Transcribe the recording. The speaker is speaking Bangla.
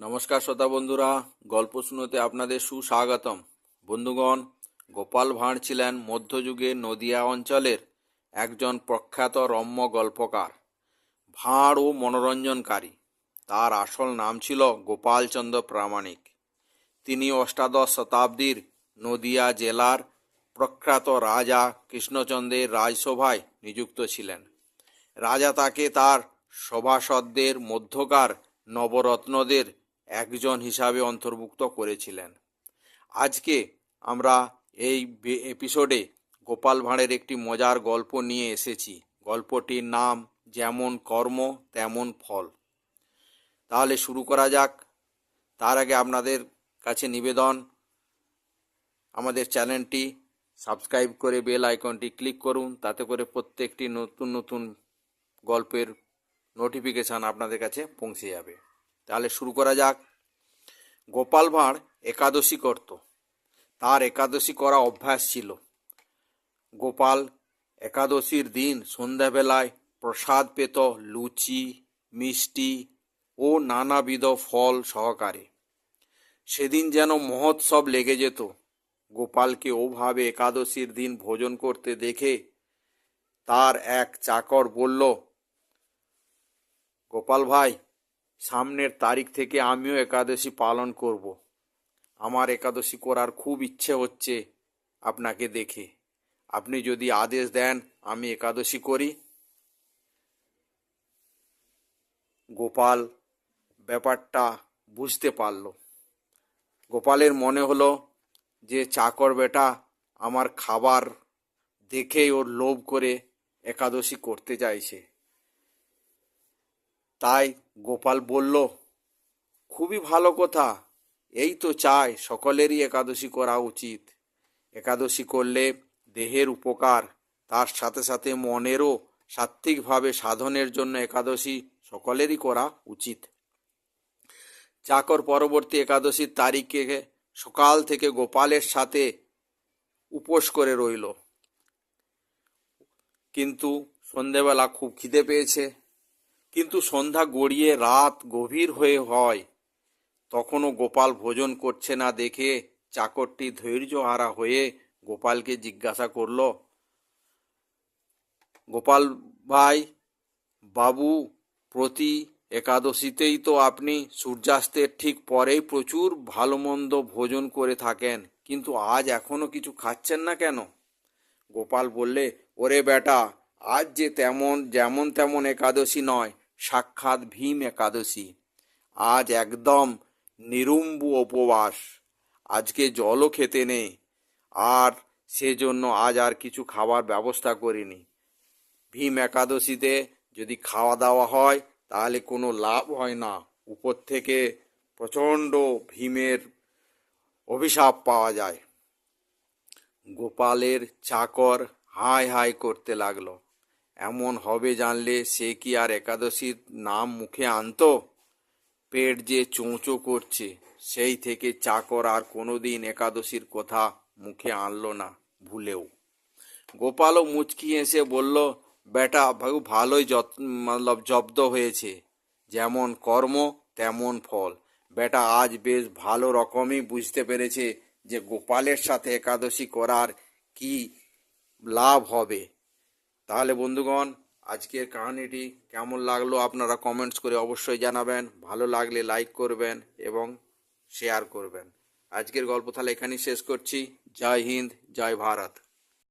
নমস্কার শ্রোতা বন্ধুরা, গল্প শুনোতে আপনাদের সুস্বাগতম। বন্ধুগণ, গোপাল ভাঁড় ছিলেন মধ্যযুগে নদিয়া অঞ্চলের একজন প্রখ্যাত রম্য গল্পকার, ভাঁড় ও মনোরঞ্জনকারী। তার আসল নাম ছিল গোপালচন্দ্র প্রামাণিক। তিনি অষ্টাদশ শতাব্দীর নদিয়া জেলার প্রখ্যাত রাজা কৃষ্ণচন্দ্রের রাজসভায় নিযুক্ত ছিলেন। রাজা তাকে তার সভাসদদের মধ্যকার নবরত্নদের একজন হিসাবে অন্তর্ভুক্ত করেছিলেন। আজকে আমরা এই এপিসোডে গোপাল ভাঁড়ের একটি মজার গল্প নিয়ে এসেছি। গল্পটির নাম যেমন কর্ম, তেমন ফল। তাহলে শুরু করা যাক। তার আগে আপনাদের কাছে নিবেদন, আমাদের চ্যানেলটি সাবস্ক্রাইব করে বেল আইকনটি ক্লিক করুন। তাতে করে প্রত্যেকটি নতুন নতুন গল্পের নোটিফিকেশান আপনাদের কাছে পৌঁছে যাবে। তাহলে শুরু করা যাক। গোপাল ভাঁড় একাদশী করত। তার একাদশী করা অভ্যাস ছিল। গোপাল একাদশীর দিন সন্ধ্যাবেলায় প্রসাদ পেত, লুচি, মিষ্টি ও নানাবিধ ফল সহকারে। সেদিন যেন মহোৎসব লেগে যেত। গোপালকে ওভাবে একাদশীর দিন ভোজন করতে দেখে তার এক চাকর বলল, গোপাল ভাই সামনের তারিখ থেকে আমিও একাদশী পালন করব। আমার একাদশী করার খুব ইচ্ছে হচ্ছে আপনাকে দেখে। আপনি যদি আদেশ দেন, আমি একাদশী করি। গোপাল ব্যাপারটা বুঝতে পারল। গোপালের মনে হলো যে, চাকর বেটা আমার খাবার দেখেই ওর লোভ করে একাদশী করতে চাইছে। তাই গোপাল বলল, খুবই ভালো কথা। এই তো চাই, সকলেরই একাদশী করা উচিত। একাদশী করলে দেহের উপকার, তার সাথে সাথে মনেরও সাত্ত্বিকভাবে সাধনের জন্য একাদশী সকলেরই করা উচিত। চাকর পরবর্তী একাদশীর তারিখে সকাল থেকে গোপালের সাথে উপোস করে রইল। কিন্তু সন্ধেবেলা খুব খিদে পেয়েছে। কিন্তু সন্ধ্যা গড়িয়ে রাত গভীর হয়ে হয়, তখনও গোপাল ভোজন করছে না দেখে চাকরটি ধৈর্যহারা হয়ে গোপালকে জিজ্ঞাসা করল, গোপাল ভাই, বাবু, প্রতি একাদশীতেই তো আপনি সূর্যাস্তের ঠিক পরেই প্রচুর ভালো মন্দ ভোজন করে থাকেন, কিন্তু আজ এখনও কিছু খাচ্ছেন না কেন? গোপাল বললে, ওরে বেটা আজ যে তেমন, যেমন তেমন একাদশী নয়, সাক্ষাৎ ভীম একাদশী। আজ একদম নিরুম্বু উপবাস। আজকে জলও খেতে নেই। আর সেজন্য আজ আর কিছু খাবার ব্যবস্থা করিনি। ভীম একাদশীতে যদি খাওয়া দাওয়া হয়, তাহলে কোনো লাভ হয় না। উপর থেকে প্রচণ্ড ভীমের অভিশাপ পাওয়া যায়। গোপালের চাকর হাই হাই করতে লাগল। এমন হবে জানলে সে কি আর একাদশীর নাম মুখে আনতো? পেট যে চোঁচো করছে, সেই থেকে চাকর আর কোনোদিন একাদশীর কথা মুখে আনলো না, ভুলেও। গোপালও মুচকি এসে বলল, বেটা ভালোই মতলব জব্দ হয়েছে। যেমন কর্ম, তেমন ফল। বেটা, আজ বেশ ভালো রকমই বুঝতে পেরেছে যে গোপালের সাথে একাদশী করার কি লাভ হবে। তাহলে বন্ধুগণ, আজকের কাহিনিটি কেমন লাগল আপনারা কমেন্টস করে অবশ্যই জানাবেন। ভালো লাগলে লাইক করবেন এবং শেয়ার করবেন। আজকের গল্প তাহলে এখানেই শেষ করছি। জয় হিন্দ, জয় ভারত।